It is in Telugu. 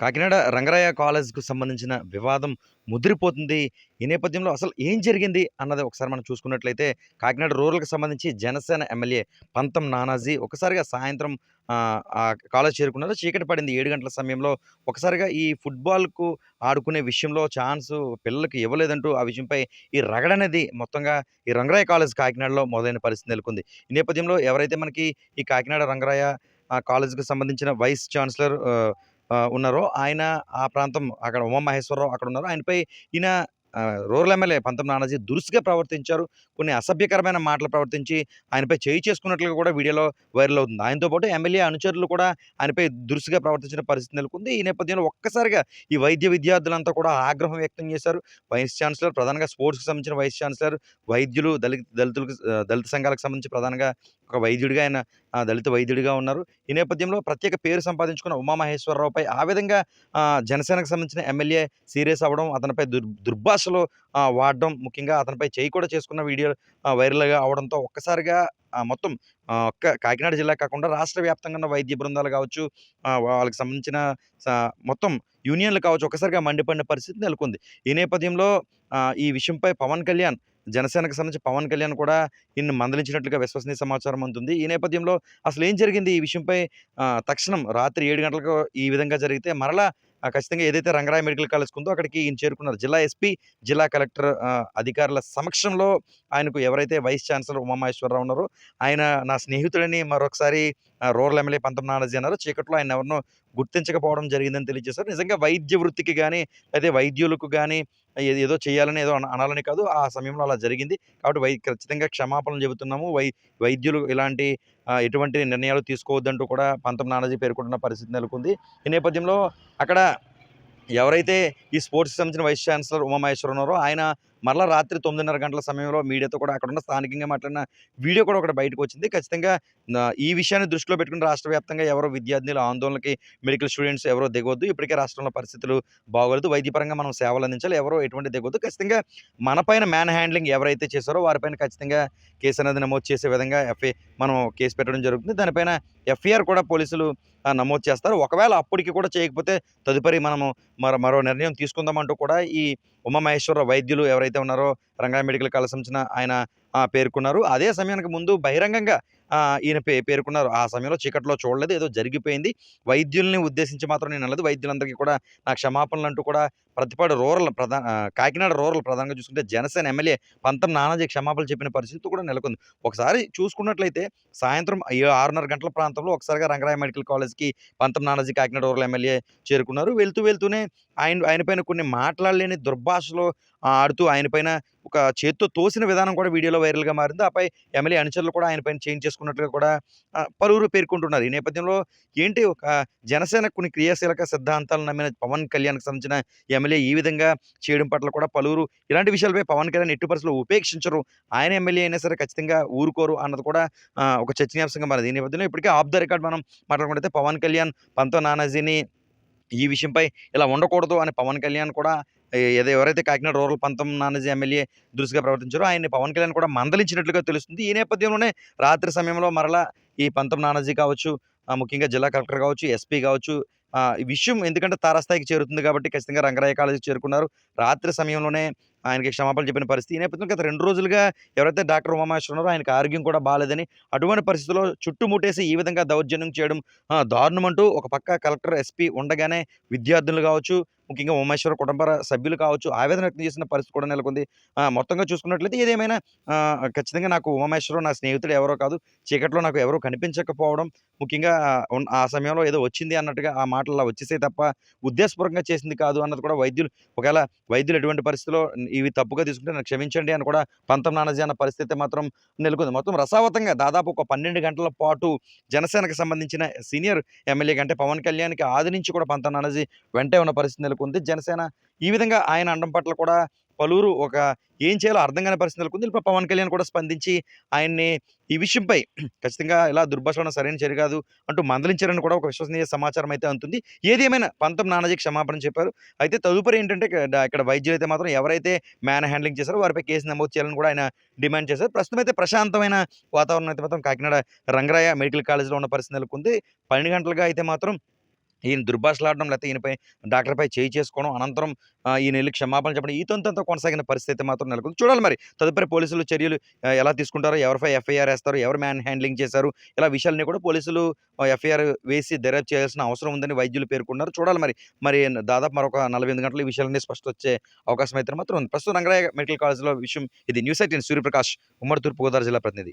కాకినాడ రంగరాయ కాలేజ్‌కు సంబంధించిన వివాదం ముదిరిపోతుంది. ఈ నేపథ్యంలో అసలు ఏం జరిగింది అన్నది ఒకసారి మనం చూసుకున్నట్లయితే కాకినాడ రూరల్‌కి సంబంధించి జనసేన ఎమ్మెల్యే పంతం నానాజీ ఒకసారిగా సాయంత్రం ఆ కాలేజ్ చేరుకున్నారు. చీకటి పడింది ఏడు గంటల సమయంలో ఒకసారిగా ఈ ఫుట్‌బాల్‌కు ఆడుకునే విషయంలో ఛాన్సు పిల్లలకు ఇవ్వలేదంటూ ఆ విషయంపై ఈ రగడనేది మొత్తంగా ఈ రంగరాయ కాలేజ్ కాకినాడలో మొదలైన పరిస్థితి నెలకొంది. ఈ నేపథ్యంలో ఎవరైతే మనకి ఈ కాకినాడ రంగరాయ కాలేజ్‌కి సంబంధించిన వైస్ ఛాన్సలర్ ఉన్నారో ఆయన ఆ ప్రాంతం అక్కడ ఉమామహేశ్వరరావు అక్కడ ఉన్నారు. ఆయనపై ఈయన రూరల్ ఎమ్మెల్యే పంతం నానాజీ దురుసుగా ప్రవర్తించారు. కొన్ని అసభ్యకరమైన మాటలు ప్రవర్తించి ఆయనపై చేయి చేసుకున్నట్లుగా కూడా వీడియోలో వైరల్ అవుతుంది. ఆయనతో పాటు ఎమ్మెల్యే అనుచరులు కూడా ఆయనపై దురుసుగా ప్రవర్తించిన పరిస్థితి నెలకొంది. ఈ నేపథ్యంలో ఒక్కసారిగా ఈ వైద్య విద్యార్థులంతా కూడా ఆగ్రహం వ్యక్తం చేశారు. వైస్ ఛాన్సలర్ ప్రధానంగా స్పోర్ట్స్‌కి సంబంధించిన వైస్ ఛాన్సలర్, వైద్యులు, దళిత దళితులకు దళిత సంఘాలకు సంబంధించి ప్రధానంగా ఒక వైద్యుడిగా ఆయన దళిత వైద్యుడిగా ఉన్నారు. ఈ నేపథ్యంలో ప్రత్యేక పేరు సంపాదించుకున్న ఉమామహేశ్వరరావుపై ఆ విధంగా జనసేనకు సంబంధించిన ఎమ్మెల్యే సీరియస్ అవ్వడం, అతనిపై దుర్ దుర్భాషలు వాడడం, ముఖ్యంగా అతనిపై చేయి కూడా చేసుకున్న వీడియో వైరల్‌గా అవ్వడంతో ఒక్కసారిగా మొత్తం ఒక్క కాకినాడ జిల్లా కాకుండా రాష్ట్ర వ్యాప్తంగా ఉన్న వైద్య బృందాలు కావచ్చు, వాళ్ళకి సంబంధించిన స మొత్తం యూనియన్‌లు కావచ్చు ఒక్కసారిగా మండిపడిన పరిస్థితి నెలకొంది. ఈ నేపథ్యంలో ఈ విషయంపై పవన్ కళ్యాణ్ జనసేనకు సంబంధించి పవన్ కళ్యాణ్ కూడా ఈయన్ని మందలించినట్లుగా విశ్వసనీయ సమాచారం అందుతుంది. ఈ నేపథ్యంలో అసలు ఏం జరిగింది ఈ విషయంపై తక్షణం రాత్రి ఏడు గంటలకు ఈ విధంగా జరిగితే మరలా ఖచ్చితంగా ఏదైతే రంగరాయ మెడికల్ కాలేజ్ ఉందో అక్కడికి ఈయన చేరుకున్నారు. జిల్లా ఎస్పీ, జిల్లా కలెక్టర్ అధికారుల సమక్షంలో ఆయనకు ఎవరైతే వైస్ ఛాన్సలర్ ఉమామహేశ్వరరావు ఉన్నారో ఆయన నా స్నేహితుడని మరొకసారి రూరల్ ఎమ్మెల్యే పంతం నానాజీ అన్నారు. చీకట్లో ఆయన ఎవరినో గుర్తించకపోవడం జరిగిందని తెలియజేశారు. నిజంగా వైద్య వృత్తికి కానీ అయితే వైద్యులకు కానీ ఏదో చేయాలని ఏదో అనాలని కాదు. ఆ సమయంలో అలా జరిగింది. కాబట్టి వై ఖచ్చితంగా క్షమాపణలు చెబుతున్నాము. వై వైద్యులు ఇలాంటి ఎటువంటి నిర్ణయాలు తీసుకోవద్దంటూ కూడా పంతం నానాజీ పేర్కొంటున్న పరిస్థితి నెలకొంది. ఈ నేపథ్యంలో అక్కడ ఎవరైతే ఈ స్పోర్ట్స్‌కి సంబంధించిన వైస్ ఛాన్సలర్ ఉమామహేశ్వర్ ఉన్నారో ఆయన మరలా రాత్రి 9:30 గంటల సమయంలో మీడియాతో కూడా అక్కడ ఉన్న స్థానికంగా మాట్లాడిన వీడియో కూడా ఒకటి బయటకొచ్చింది. ఖచ్చితంగా ఈ విషయాన్ని దృష్టిలో పెట్టుకుని రాష్ట్ర వ్యాప్తంగా ఎవరో విద్యార్థులు ఆందోళనకి మెడికల్ స్టూడెంట్స్ ఎవరో దిగవద్దు ఇప్పటికే రాష్ట్రంలో పరిస్థితులు బాగోలేదు. వైద్యపరంగా మనం సేవలు అందించాలి. ఎవరో ఎటువంటి దిగవద్దు ఖచ్చితంగా మన పైన మ్యాన్ హ్యాండ్లింగ్ ఎవరైతే చేశారో వారిపైన ఖచ్చితంగా కేసు అనేది నమోదు చేసే విధంగా ఎఫ్ఐ మనం కేసు పెట్టడం జరుగుతుంది. దానిపైన ఎఫ్ఐఆర్ కూడా పోలీసులు నమోదు చేస్తారు. ఒకవేళ అప్పటికి కూడా చేయకపోతే తదుపరి మనము మరో మరో నిర్ణయం తీసుకుందామంటూ కూడా ఈ ఉమామహేశ్వర వైద్యులు ఎవరైతే ఉన్నారో రంగా మెడికల్ కాలేజ్ సంబంధించిన ఆయన పేర్కొన్నారు. అదే సమయానికి ముందు బహిరంగంగా ఈయన పే పేర్కొన్నారు. ఆ సమయంలో చీకట్లో చూడలేదు. ఏదో జరిగిపోయింది. వైద్యుల్ని ఉద్దేశించి మాత్రం నేను అనలేదు. వైద్యులందరికీ కూడా నా క్షమాపణలు అంటూ కూడా ప్రతిపాడు రూరల్ ప్రధాన కాకినాడ రూరల్ ప్రధానంగా చూసుకుంటే జనసేన ఎమ్మెల్యే పంతం నానాజీ క్షమాపణలు చెప్పిన పరిస్థితి కూడా నెలకొంది. ఒకసారి చూసుకున్నట్లయితే సాయంత్రం ఆరున్నర గంటల ప్రాంతంలో ఒకసారిగా రంగరాయ మెడికల్ కాలేజ్‌కి పంతం నానాజీ కాకినాడ రూరల్ ఎమ్మెల్యే చేరుకున్నారు. వెళ్తూ వెళ్తూనే ఆయన ఆయన పైన కొన్ని మాట్లాడలేని దుర్భాషలు ఆడుతూ ఆయన పైన ఒక చేత్తో తోసిన విధానం కూడా వీడియోలో వైరల్‌గా మారింది. ఆపై ఎమ్మెల్యే అనుచరులు కూడా ఆయన పైన చేసుకున్నట్లుగా కూడా పలువురు పేర్కొంటున్నారు. ఈ నేపథ్యంలో ఏంటి ఒక జనసేన కొన్ని క్రియాశీలక సిద్ధాంతాలను నమ్మిన పవన్ కళ్యాణ్‌కి సంబంధించిన ఎమ్మెల్యే ఈ విధంగా చేయడం పట్ల కూడా పలువురు ఇలాంటి విషయాలపై పవన్ కళ్యాణ్ ఎట్టి పరిస్థితులు ఉపేక్షించరు. ఆయన ఎమ్మెల్యే అయినా సరే ఖచ్చితంగా ఊరుకోరు అన్నది కూడా ఒక చర్చనీయాంశంగా మారింది. ఈ నేపథ్యంలో ఇప్పటికే ఆఫ్ ద రికార్డ్ మనం మాట్లాడుకుంటే పవన్ కళ్యాణ్ పంతో నానాజీని ఈ విషయంపై ఇలా ఉండకూడదు అని పవన్ కళ్యాణ్ కూడా ఏదో ఎవరైతే కాకినాడ రూరల్ పంతం నానాజీ ఎమ్మెల్యే దురుసుగా ప్రవర్తించారో ఆయన్ని పవన్ కళ్యాణ్ కూడా మందలించినట్లుగా తెలుస్తుంది. ఈ నేపథ్యంలోనే రాత్రి సమయంలో మరలా ఈ పంతం నానాజీ కావచ్చు, ముఖ్యంగా జిల్లా కలెక్టర్ కావచ్చు, ఎస్పీ కావచ్చు ఈ విషయం ఎందుకంటే తారాస్థాయికి చేరుతుంది కాబట్టి ఖచ్చితంగా రంగరాయ కాలేజ్‌కి చేరుకున్నారు. రాత్రి సమయంలోనే ఆయనకి క్షమాపణలు చెప్పిన పరిస్థితి. ఈ నేపథ్యంలో గత రెండు రోజులుగా ఎవరైతే డాక్టర్ ఉమామహేశ్వర్ ఉన్నారో ఆయనకు ఆరోగ్యం కూడా బాలేదని, అటువంటి పరిస్థితిలో చుట్టుముట్టేసి ఈ విధంగా దౌర్జన్యం చేయడం దారుణమంటూ ఒక పక్క కలెక్టర్, ఎస్పీ ఉండగానే విద్యార్థులు కావచ్చు, ముఖ్యంగా ఉమేశ్వర కుటుంబ సభ్యులు కావచ్చు ఆవేదన వ్యక్తం చేసిన పరిస్థితి కూడా నెలకొంది. మొత్తంగా చూసుకున్నట్లయితే ఏదేమైనా ఖచ్చితంగా నాకు ఉమామహేశ్వరరావు నా స్నేహితుడు ఎవరో కాదు. చీకట్లో నాకు ఎవరో కనిపించకపోవడం ముఖ్యంగా ఆ సమయంలో ఏదో వచ్చింది అన్నట్టుగా ఆ మాటలు వచ్చేసే తప్ప ఉద్దేశపూర్వకంగా చేసింది కాదు అన్నది కూడా వైద్యులు ఒకవేళ వైద్యులు ఎటువంటి పరిస్థితిలో ఇవి తప్పుగా తీసుకుంటే నన్ను క్షమించండి అని కూడా పంతం నానజీ అన్న పరిస్థితి మాత్రం నెలకొంది. మొత్తం రసావతంగా దాదాపు ఒక 12 గంటల పాటు జనసేనకు సంబంధించిన సీనియర్ ఎమ్మెల్యే అంటే పవన్ కళ్యాణ్‌కి ఆది నుంచి కూడా పంతం నానజీ వెంటే ఉన్న పరిస్థితి నెలకొంది. జనసేన ఈ విధంగా ఆయన అండం పట్ల కూడా పలువురు ఒక ఏం చేయాలో అర్థం కాని పరిస్థితులకు ఉంది ఇప్పుడు పవన్ కళ్యాణ్ కూడా స్పందించి ఆయన్ని ఈ విషయంపై ఖచ్చితంగా ఇలా దుర్భాషణ సరైన చర్య కాదు అంటూ మందలించారని కూడా ఒక విశ్వసనీయ సమాచారం అయితే అందుతుంది. ఏది ఏమైనా పంతం నానాజీ క్షమాపణ చెప్పారు. అయితే తదుపరి ఏంటంటే ఇక్కడ వైద్యులు అయితే మాత్రం ఎవరైతే మ్యాన్ హ్యాండ్లింగ్ చేశారో వారిపై కేసు నమోదు చేయాలని కూడా ఆయన డిమాండ్ చేశారు. ప్రస్తుతం అయితే ప్రశాంతమైన వాతావరణం అయితే మాత్రం కాకినాడ రంగరాయ మెడికల్ కాలేజీలో ఉన్న పరిస్థితి నెలకొంది. 12 గంటలుగా అయితే మాత్రం ఈయన దుర్భాషలాడడం లేకపోతే ఈయనపై డాక్టర్‌పై చేయి చేసుకోవడం అనంతరం ఈయన వెళ్ళి క్షమాపణ చెప్పడం ఈ కొనసాగిన పరిస్థితి మాత్రం నెలకొంది. చూడాలి మరి తదుపరి పోలీసులు చర్యలు ఎలా తీసుకుంటారో, ఎవరిపై ఎఫ్ఐఆర్ వేస్తారు ఎవరు మ్యాన్ హ్యాండ్లింగ్ చేశారు, ఇలా విషయాలని కూడా పోలీసులు ఎఫ్ఐఆర్ వేసి దర్యాప్తు చేయాల్సిన అవసరం ఉందని వైద్యులు పేర్కొన్నారు. చూడాలి మరి. మరి దాదాపు మరొక నలభై ఎనిమిది గంటలు ఈ విషయాలన్నీ స్పష్టతొచ్చే అవకాశం అయితే మాత్రం ఉంది. ప్రస్తుతం రంగరాయ మెడికల్ కాలేజ్‌లో విషయం ఇది న్యూస్ 18 సూర్యప్రకాష్ ఉమ్మడి తూర్పుగోదావరి జిల్లా ప్రతినిధి.